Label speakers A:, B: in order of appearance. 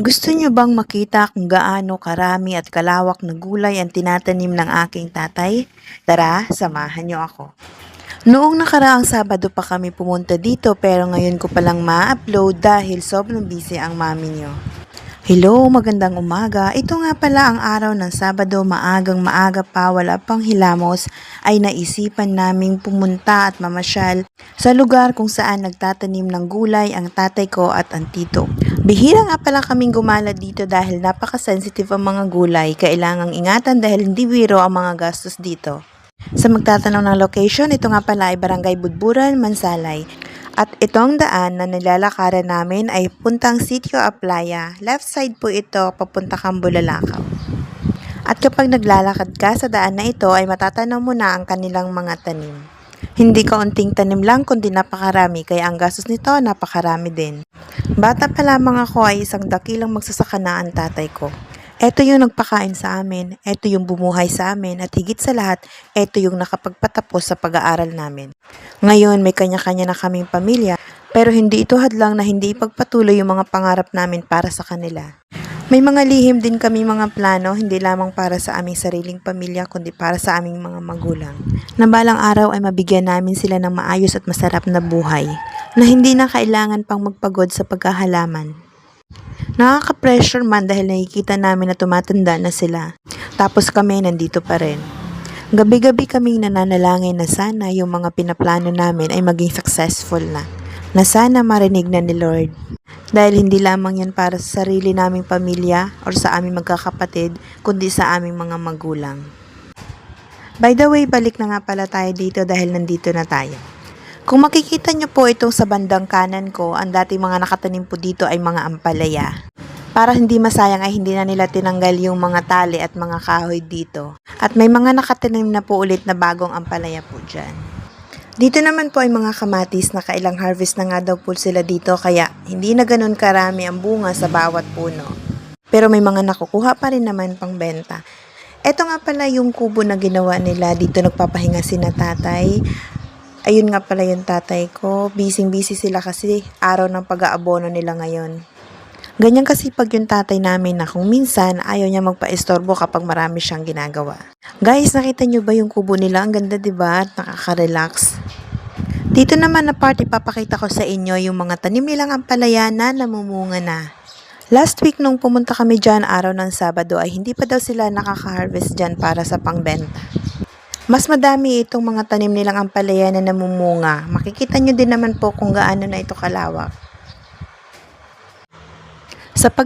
A: Gusto niyo bang makita kung gaano karami at kalawak na gulay ang tinatanim ng aking tatay? Tara, samahan niyo ako. Noong nakaraang Sabado pa kami pumunta dito pero ngayon ko palang ma-upload dahil sobrang busy ang mami niyo. Hello, magandang umaga. Ito nga pala ang araw ng Sabado, maagang maaga pa, wala pang hilamos, ay naisipan naming pumunta at mamasyal sa lugar kung saan nagtatanim ng gulay ang tatay ko at ang tito. Bihira nga pala kaming gumala dito dahil napaka-sensitive ang mga gulay, kailangang ingatan dahil hindi biro ang mga gastos dito. Sa magtatanong ng location, ito nga pala ay Barangay Budburan, Mansalay. At itong daan na nilalakaran namin ay puntang Sitio Aplaya. Left side po ito, papunta kang Bulalakaw. At kapag naglalakad ka sa daan na ito ay matatanaw mo na ang kanilang mga tanim. Hindi kaunting tanim lang kundi napakarami kaya ang gastos nito napakarami din. Bata pa lamang ako ay isang dakilang magsasaka na ang tatay ko. Ito yung nagpakain sa amin, ito yung bumuhay sa amin, at higit sa lahat, ito yung nakapagpatapos sa pag-aaral namin. Ngayon, may kanya-kanya na kaming pamilya, pero hindi ito hadlang na hindi ipagpatuloy yung mga pangarap namin para sa kanila. May mga lihim din kami mga plano, hindi lamang para sa aming sariling pamilya, kundi para sa aming mga magulang. Na balang araw ay mabigyan namin sila ng maayos at masarap na buhay, na hindi na kailangan pang magpagod sa pagkahalaman. Nakaka-pressure man dahil nakikita namin na tumatanda na sila. Tapos kami nandito pa rin. Gabi-gabi kaming nananalangin na sana yung mga pinaplano namin ay maging successful na. Na sana marinig na ni Lord. Dahil hindi lamang yan para sa sarili naming pamilya or sa aming magkakapatid, kundi sa aming mga magulang. By the way, balik na nga pala tayo dito dahil nandito na tayo. Kung makikita nyo po itong sa bandang kanan ko, ang dating mga nakatanim po dito ay mga ampalaya. Para hindi masayang ay hindi na nila tinanggal yung mga tali at mga kahoy dito. At may mga nakatanim na po ulit na bagong ampalaya po dyan. Dito naman po ay mga kamatis na kailang harvest na nga daw po sila dito kaya hindi na ganun karami ang bunga sa bawat puno. Pero may mga nakukuha pa rin naman pang benta. Ito nga pala yung kubo na ginawa nila. Dito nagpapahinga si na tatay. Ayun nga pala yung tatay ko. Busy-busy sila kasi araw ng pag-aabono nila ngayon. Ganyan kasi pag yung tatay namin na kung minsan ayaw niya magpa-estorbo kapag marami siyang ginagawa. Guys, nakita niyo ba yung kubo nila? Ang ganda 'di ba? At nakaka-relax. Dito naman na part ipapakita ko sa inyo yung mga tanim nilang ampalaya na namumunga na. Last week nung pumunta kami dyan araw ng Sabado ay hindi pa daw sila nakaka-harvest dyan para sa pangbenta. Mas madami itong mga tanim nilang ampalaya na namumunga. Makikita nyo din naman po kung gaano na ito kalawak.